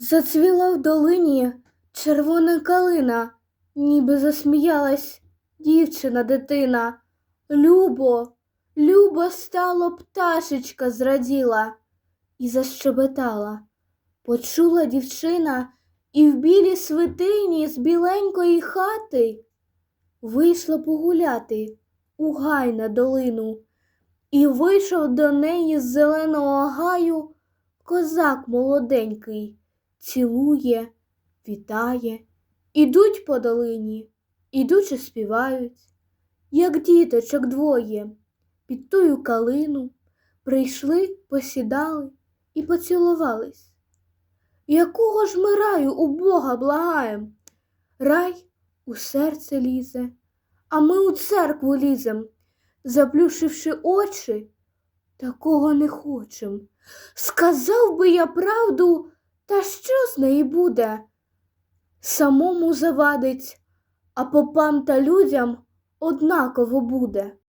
Зацвіла в долині червона калина, ніби засміялась дівчина дитина. Любо, любо стало пташечка зраділа і защебетала. Почула дівчина і в білій свитині з біленької хати вийшла погуляти у гай на долину, і вийшов до неї з зеленого гаю козак молоденький, цілує, вітає. Ідуть по долині, ідучи співають, як діточок двоє, під тую калину прийшли, посідали і поцілувались. Якого ж ми раю у Бога благаєм? Рай у серце лізе, а ми у церкву лізем, заплющивши очі, такого не хочем. Сказав би я правду, та що з неї буде? Самому завадить, а попам та людям однаково буде.